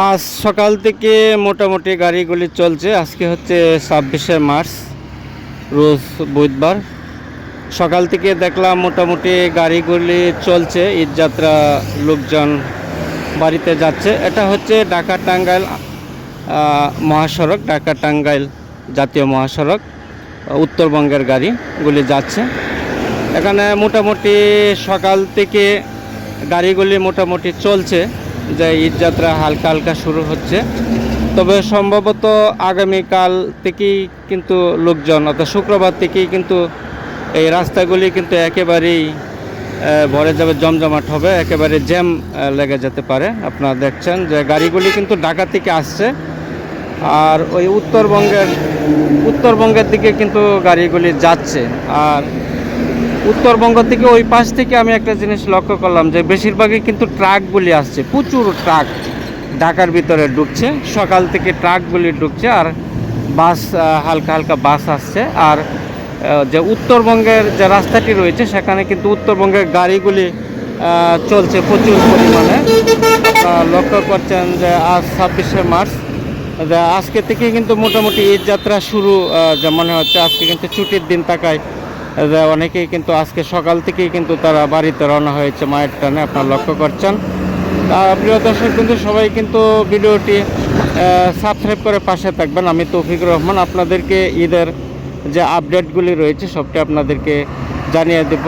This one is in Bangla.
আজ সকাল থেকে মোটামুটি গাড়িগুলি চলছে। আজকে হচ্ছে ছাব্বিশে মার্চ, রোজ বুধবার। সকাল থেকে দেখলাম মোটামুটি গাড়িগুলি চলছে, ঈদযাত্রা লোকজন বাড়িতে যাচ্ছে। এটা হচ্ছে ঢাকা টাঙ্গাইল মহাসড়ক, ঢাকা টাঙ্গাইল জাতীয় মহাসড়ক, উত্তরবঙ্গের গাড়িগুলি যাচ্ছে। এখানে মোটামুটি সকাল থেকে গাড়িগুলি মোটামুটি চলছে। যে ঈদযাত্রা হালকা হালকা শুরু হচ্ছে। তবে সম্ভবত আগামীকাল থেকেই কিন্তু লোকজন অর্থাৎ শুক্রবার থেকেই কিন্তু এই রাস্তাগুলি কিন্তু একেবারেই ভরে যাবে, জমজমাট হবে, একেবারে জ্যাম লেগে যেতে পারে। আপনারা দেখছেন যে গাড়িগুলি কিন্তু ঢাকা থেকে আসছে। আর ওই উত্তরবঙ্গের উত্তরবঙ্গের দিকে কিন্তু গাড়িগুলি যাচ্ছে। আর উত্তরবঙ্গ থেকে ওই পাশ থেকে আমি একটা জিনিস লক্ষ্য করলাম যে বেশিরভাগই কিন্তু ট্রাকগুলি আসছে, প্রচুর ট্রাক ঢাকার ভিতরে ঢুকছে, সকাল থেকে ট্রাকগুলি ঢুকছে আর বাস হালকা হালকা বাস আসছে আর যে উত্তরবঙ্গের যে রাস্তাটি রয়েছে সেখানে কিন্তু উত্তরবঙ্গের গাড়িগুলি চলছে প্রচুর পরিমাণে। লক্ষ্য করছেন যে আজ ছাব্বিশে মার্চ আজকে থেকে কিন্তু মোটামুটি ঈদ যাত্রা শুরু যে মনে হচ্ছে আজকে কিন্তু ছুটির দিন থাকায় অনেকেই কিন্তু আজকে সকাল থেকেই কিন্তু তারা বাড়িতে রওনা হয়েছে মায়ের টানে, আপনারা লক্ষ্য করছেন। প্রিয় দর্শক কিন্তু সবাই কিন্তু ভিডিওটি সাবস্ক্রাইব করে পাশে থাকবেন। আমি তৌফিকুর রহমান, আপনাদেরকে ঈদের যে আপডেটগুলি রয়েছে, সবটা আপনাদেরকে জানিয়ে দেব।